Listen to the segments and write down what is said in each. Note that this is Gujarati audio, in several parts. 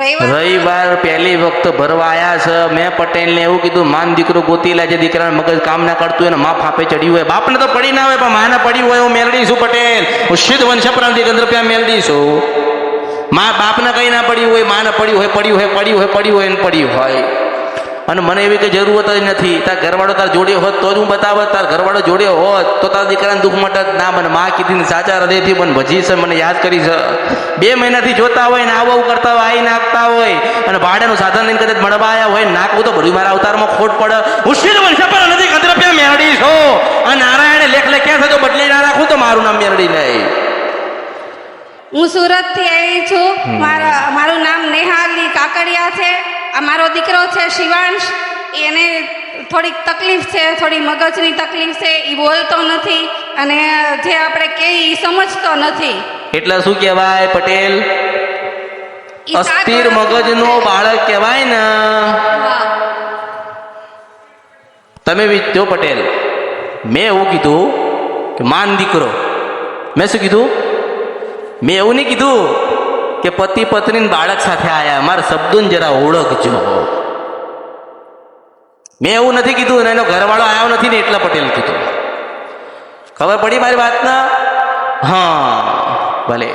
રવિવાર પહેલી વખત ભરવા આયા છે. મેં પટેલને એવું કીધું, માન દીકરો ગોતી લે જે દીકરાને મગજ કામ ના કરતું હોય મા ફાફે ચડ્યું હોય. બાપને તો પડી ના હોય, પણ માને પડ્યું હોય હું મેળડી પટેલ. હું શુદ્ધ વંશપ્રાંતિ ગંધ રૂપિયા મેળડી છું. મા બાપને કઈ ના પડ્યું હોય, માને પડ્યું હોય પડ્યું હોય પડ્યું હોય પડ્યું હોય ને પડ્યું હોય. અને મને એવી કઈ જરૂરત જ નથી. તાર ઘરવાળો તાર જોડે હોત તો જ હું બતાવત. તાર ઘરવાળો જોડે હોત તો તારા દીકરાને દુઃખ માટે ના મને માં કીધી સાચા હૃદયથી મને ભજી છે મને યાદ કરી છે. બે મહિનાથી જોતા હોય ને આવું આવું કરતા હોય આઈ નાખતા હોય. અને ભાડાનું સાધન લઈને કદાચ મળવા આવ્યા હોય નાખવું તો ભર્યું મારા અવતારમાં ખોટ પડે. શિર વંશ પર નથી કદરપ્યા મેરડી છો. આ નારાયણે લેખ લખ્યા ક્યાં થતો બદલી ના રાખું તો મારું નામ મેરડી નહીં. હું સુરતથી આવી છું. મારા મારું નામ નેહાલી કાકડિયા છે. આ મારો દીકરો છે શિવાંશ. એને થોડીક તકલીફ છે થોડી મગજની તકલીફ છે એ બોલતો નથી અને જે આપણે કહીએ એ સમજતો નથી. એટલે શું કહેવાય પટેલ? અસ્થિર મગજનો બાળક કહેવાય ને. તમે વિચો પટેલ મેં એવું કીધું કે માન દીકરો. મેં શું કીધું? મેં એવું નહીં કીધું કે પતિ પત્ની બાળક સાથે આવ્યા મારા શબ્દોને જરા ઓળખજો. મેં એવું નથી કીધું, અને એનો ઘરવાળો આવ્યો નથી ને એટલા પટેલ કીધું. ખબર પડી મારી વાતના? હા, ભલે.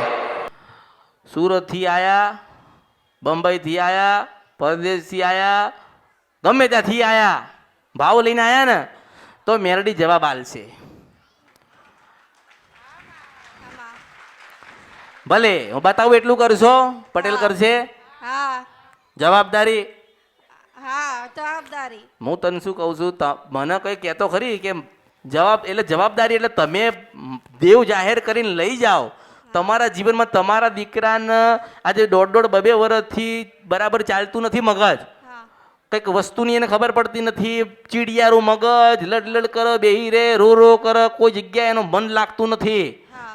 સુરતથી આયા બંબઈથી આયા, પરદેશથી આયા, ગમે ત્યાંથી આયા. ભાવ લઈને આયા ને, તો મેરડી જવાબ આલશે. ભલે હું બતાવું એટલું કરશો પટેલ કરશે. હા. જવાબદારી. હા જવાબદારી. હું તને શું કહું છું મને કંઈ કહેતો ખરી કે જવાબ એટલે જવાબદારી એટલે તમે દેવ જાહેર કરીને લઈ જાઓ. તમારા જીવનમાં તમારા દીકરાને આજે દોઢ દોઢ બબે વર્ષથી બરાબર ચાલતું નથી મગજ. કંઈક વસ્તુની એને ખબર પડતી નથી. ચીડિયારું મગજ લડ લડ કરે બેહી રે રો રો કરે કોઈ જગ્યાએ એનું મન લાગતું નથી.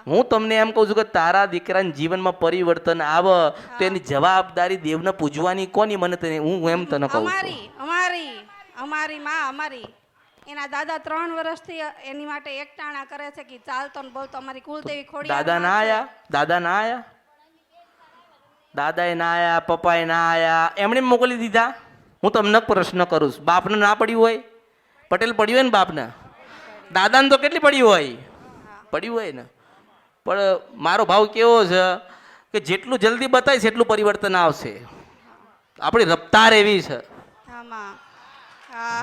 હા. તમને એમ કહું છું કે તારા દીકરાના જીવનમાં પરિવર્તન આવે તો એની જવાબદારી દેવને પૂજવાની કોની મને તને? હું એમ તને કહું અમારી અમારી અમારી માં અમારી. એના દાદા ત્રણ વર્ષથી એની માટે એકટાણા કરે છે કે ચાલતો ને બોલતો. અમારી કુલદેવી ખોડી દાદા ના આયા? દાદા ના આયા? દાદાએ ના આયા પપ્પાએ ના આયા? એમણે મોકલી દીધા? હું તમને પ્રશ્ન કરું છું. બાપને ના પડ્યું હોય? પટેલ પડ્યું હોય ને બાપને? દાદાને તો કેટલી પડ્યું હોય? પડ્યું હોય ને? પણ મારો ભાવ કેવો છે કે જેટલું જલ્દી બતાવીશ એટલું પરિવર્તન આવશે. આપણી રફતાર એવી છે.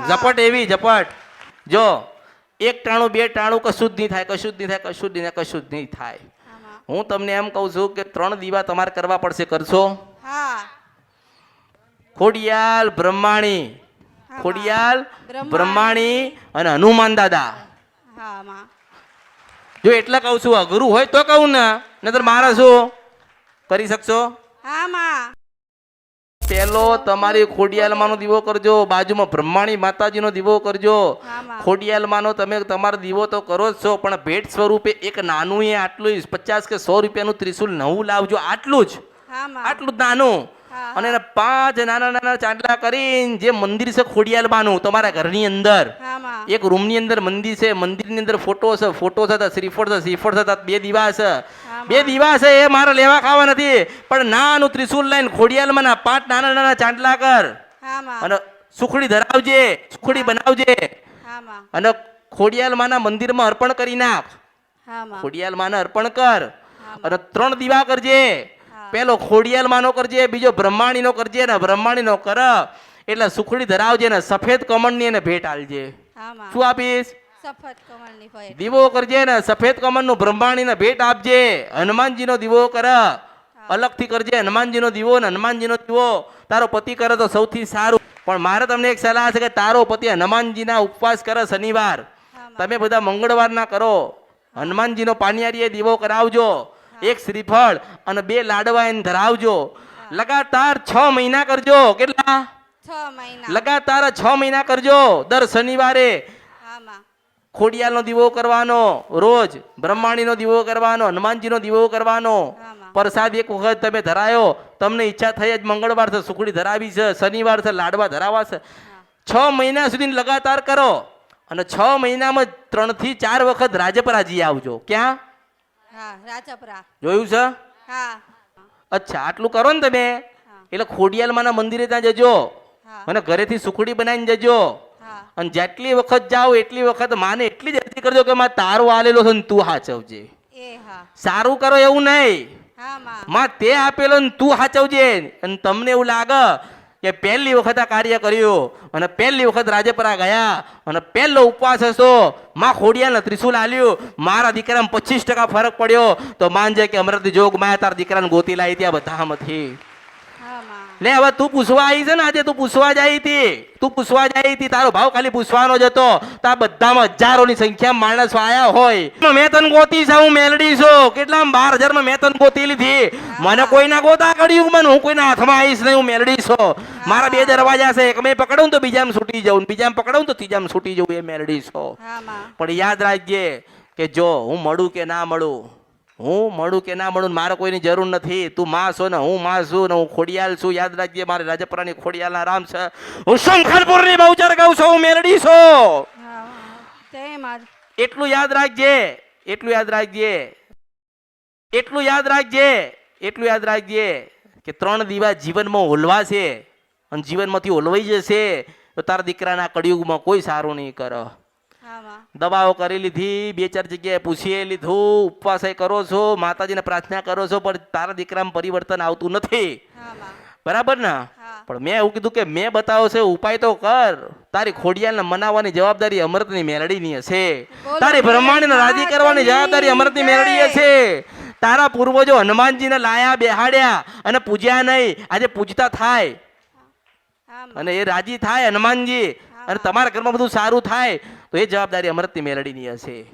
ઝપટ એવી ઝપટ. જો એક ટાણું બે ટાણું કશું જ નહીં થાય કશું જ નહીં થાય કશું જ નહીં થાય કશું જ નહીં થાય. હું તમને એમ કહું છું કે ત્રણ દીવા તમારે કરવા પડશે કરશો? હા. ખોડિયાલ બ્રહ્માણી. ખોડિયાલ બ્રહ્માણી. અને હનુમાન દાદા. જો એટલે કહું છું અઘરું હોય તો કહું ને નતર મારે શું? કરી શકશો? હા માં. પેલો તમારી ખોડિયાલમાંનો દીવો કરજો બાજુમાં બ્રહ્માણી માતાજીનો દીવો કરજો. ખોડિયાલમાંનો તમે તમારો દીવો તો કરો જ છો પણ ભેટ સ્વરૂપે એક નાનું એ આટલું પચાસ કે સો રૂપિયાનું ત્રિશુલ નવું લાવજો આટલું જ. આટલું જ નાનું. અને એના પાંચ નાના નાના ચાંદલા કરીને જે મંદિર છે ખોડિયાલમાંનું તમારા ઘરની અંદર. એક રૂમની અંદર મંદિર છે મંદિરની અંદર ફોટો છે ફોટો થતા શ્રીફળ છે શ્રીફળ થતા બે દીવા છે. બે દીવા છે એ મારે લેવા ખાવા નથી. પણ નાનું ત્રિશુલ લઈને ખોડિયાલમાં ના પાંચ નાના નાના ચાંદલા કર. અને સુખડી ધરાવજે સુખડી બનાવજે. અને ખોડિયાલમાંના મંદિરમાં અર્પણ કરી નાખ. ખોડિયાલમાંને અર્પણ કર. અને ત્રણ દીવા કરજે. પેલો ખોડિયાલમાંનો કરજે બીજો બ્રહ્માણીનો કરજે ને બ્રહ્માણીનો કર. એટલે સુખડી ધરાવજે ને સફેદ કમળની એને ભેટ આલજે શું આપીશ? દીવો કરજે ને સફેદ કમળનું બ્રહ્માણીને ભેટ આપજે. હનુમાનજીનો દીવો કર. અલગથી કરજે હનુમાનજીનો દીવો ને હનુમાનજીનો દીવો. તારો પતિ કરે તો સૌથી સારું. પણ મારે તમને એક સલાહ છે કે તારો પતિ હનુમાનજીના ઉપવાસ કરે શનિવાર. તમે બધા મંગળવારના કરો. હનુમાનજીનો પાનિયારીએ દીવો કરાવજો. એક શ્રીફળ અને બે લાડવા એને ધરાવજો. લગાતાર છ મહિના કરજો. કેટલા? લગાતાર છ મહિના કરજો. દર શનિવારે ખોડિયાલનો દીવો કરવાનો રોજ બ્રહ્માણીનો દીવો કરવાનો હનુમાનજીનો દીવો કરવાનો. પ્રસાદ એક વખત તમે ધરાયો તમને ઈચ્છા થઈ જ મંગળવાર છે સુખડી ધરાવી છે શનિવાર છે લાડવા ધરાવા છે છ મહિના સુધી લગાતાર કરો. અને છ મહિનામાં ત્રણથી ચાર વખત રાજપરાજી આવજો. ક્યાં? જોયું છે? અચ્છા આટલું કરો ને તમે. એટલે ખોડિયાલમાના મંદિરે ત્યાં જજો. અને ઘરેથી સુખડી બનાવીને જજો. અને જેટલી વખત જાઓ એટલી વખત માને એટલી જ અરજી કરજો કે માં તારો આલેલો છે ને તું હાચવજે. સારું કરો એવું નહીં. માં તે આપેલો ને તું હાચવજે. અને તમને એવું લાગે કે પહેલી વખત આ કાર્ય કર્યું અને પહેલી વખત રાજપરા ગયા અને પહેલો ઉપવાસ હશો માં ખોડિયાને ત્રિશુલ આલ્યું. મારા દીકરામાં પચીસ ટકા ફરક પડ્યો. તો માનજે કે અમરતી જોગ માયા તારા દીકરાને ગોતી લાવી ત્યાં બધામાંથી લે હવે તું પૂછવા આવી છે ને આજે તું પૂછવા જાય હતી. તું પૂછવા જાય હતી. તારો ભાવ ખાલી પૂછવાનો જ હતો. તો આ બધામાં હજારોની સંખ્યામાં માણસો આયા હોય. મેં તને ગોતી છે હું મેલડી છું. કેટલા બાર હજારમાં મેં તને ગોતી લીધી. મને કોઈના ગોતા કર્યું મને હું કોઈના હાથમાં આવીશ નહીં હું મેલડી છું. મારા બે દરવાજા છે એક મેં પકડું તો બીજામાં છૂટી જાઉં બીજામાં પકડું તો ત્રીજામાં છૂટી જવું એ મેલડી છું. પણ યાદ રાખજે કે જો હું મળું કે ના મળું હું મળું કે ના મળું મારે કોઈની જરૂર નથી. તું માં છો ને હું માં છું ને હું ખોડિયાલ છું. યાદ રાખજે મારે રાજપરાની ખોડિયાલના રામ છે. હું શંખરપુરની બહુચર કહું છું હું મેરડી છું. એટલું યાદ રાખજે એટલું યાદ રાખજે એટલું યાદ રાખજે એટલું યાદ રાખજે કે ત્રણ દીવા જીવનમાં ઓલવા છે અને જીવનમાંથી ઓલવાઈ જશે. તો તારા દીકરાના કળિયુગમાં કોઈ સારું નહીં કરે. દવાઓ કરી લીધી બે ચાર જગ્યાએ પૂછી લીધું ઉપવાસ કરો છો માતાજીને પ્રાર્થના કરો છો પણ તારા દીકરામાં પરિવર્તન આવતું નથી. બરાબર ને? પણ મેં એવું કીધું કે મેં બતાવો છે ઉપાય તો કર. તારી ખોડિયાલને મનાવવાની જવાબદારી અમૃતની મેલડીની હશે. તારી બ્રહ્માંડને રાજી કરવાની જવાબદારી અમૃતની મેલડી હશે. તારા પૂર્વજો હનુમાનજીને લાયા બેહાડ્યા અને પૂજ્યા નહીં. આજે પૂજતા થાય. અને એ રાજી થાય હનુમાનજી. અને તમારા ઘરમાં બધું સારું થાય. તો એ જવાબદારી અમૃતની મેલડીની હશે.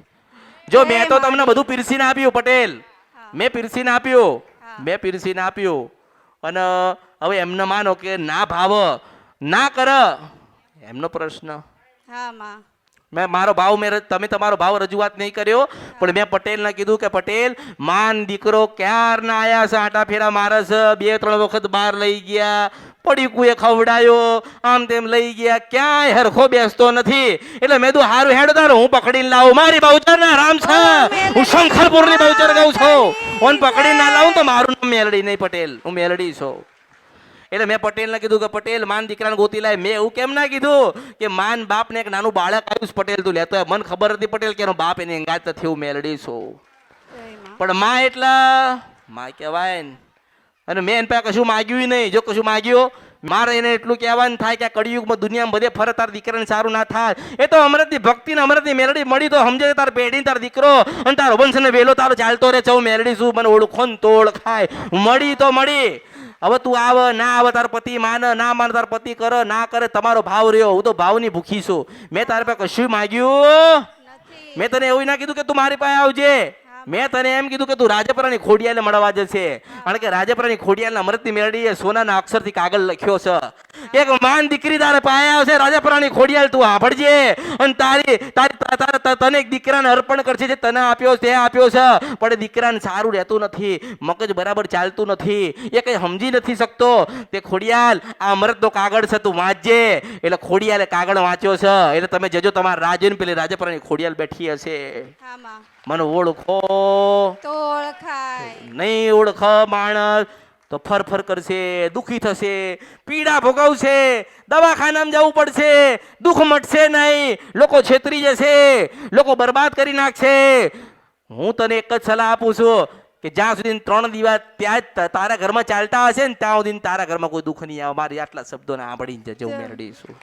જો મેં તો તમને બધું પીરસીને આપ્યું પટેલ. મેં પીરસીને આપ્યું. મેં પીરસીને આપ્યું. અને હવે એમને માનો કે ના ભાવ ના કર. એમનો પ્રશ્ન. હા માં. મેં મારો ભાવ મેં તમે તમારો ભાવ રજૂઆત નહીં કર્યો પણ મેં પટેલને કીધું કે પટેલ માન દીકરો ક્યારના આયા છે? આટા ફેરા મારે છે? બે ત્રણ વખત બહાર લઈ ગયા. પડીકુએ ખવડાયો. આમ તેમ લઈ ગયા. ક્યાંય હરખો બેસતો નથી. એટલે મેં તું હારું હેડ તારો હું પકડીને લાવું. મારી બહુચરના રામ છે. હું શંખરપુરની બહુચર કહું છું. હું પકડીને ના લાવું તો મારું નામ મેલડી નહીં પટેલ. હું મેલડી છું. એટલે મેં પટેલને કીધું કે પટેલ માન દીકરાને ગોતી લાય. મેં એવું કેમ ના કીધું? કે માન બાપને એક નાનું બાળક આવ્યું પટેલ તું. લેતો. મને ખબર હતી પટેલ કે એનો બાપ એની અંગાત થયું મેલડી છું. પણ માં એટલા માં કહેવાય ને. અને મેં એની પાસે કશું માગ્યું નહીં. જો કશું માગ્યું મારે એને એટલું કહેવાનું થાય કે આ કળિયુગમાં દુનિયામાં બધે ફરે તાર દીકરાને સારું ના થાય. એ તો અમરતની ભક્તિ ને અમરતની મેલડી મળી તો સમજે તાર પેઢી તાર દીકરો અને તારો વંશ ને વેલો તારો ચાલતો રહે. છે હું મેલડી છું મને ઓળખો ને તો ઓળખાય મળી તો મળી. હવે તું આવ ના આવે તાર પતિ માન ના માન તાર પતિ કર ના કરે તમારો ભાવ રહ્યો. હું તો ભાવની ભૂખી છું. મેં તારે પાસે કશું માગ્યું મેં તને એવું ના કીધું કે તું મારી પાસે આવજે. મેં તને એમ કીધું કે તું રાજપરાની ખોડિયાને મળવા જશે. કારણ કે રાજપરાની ખોડિયાલના અમૃતની મેળડીએ સોનાના અક્ષરથી કાગળ લખ્યો છે. એક માન દીકરી તારે પાયા આવશે રાજપરાની ખોડિયાલ તું સાંભળજે અને તારી તારી તને એક દીકરાને અર્પણ કરશે જે તને આપ્યો છે તે આપ્યો છે. પણ દીકરાને સારું રહેતું નથી મગજ બરાબર ચાલતું નથી. એ કઈ સમજી નથી શકતો. તે ખોડિયાલ આ અમૃતનો કાગળ છે તું વાંચજે. એટલે ખોડિયાલે કાગળ વાંચ્યો છે. એટલે તમે જજો તમારા રાજન પેલી રાજપરાની ખોડિયાલ બેઠી હશે. મને ઓળખો. તો ઓળખાય. નહીં ઓળખ માણસ તો ફરફર કરશે દુખી થશે પીડા ભોગવશે દવાખાનામાં જવું પડશે દુઃખ મટશે નહીં. લોકો છેતરી જશે લોકો બરબાદ કરી નાખશે. હું તને એક જ સલાહ આપું છું કે જ્યાં સુધી ત્રણ દિવસ ત્યાં જ તારા ઘરમાં ચાલતા હશે ને ત્યાં સુધી તારા ઘરમાં કોઈ દુઃખ નહીં આવે. મારી આટલા શબ્દોને સાંભળીને જજો મેળડીશું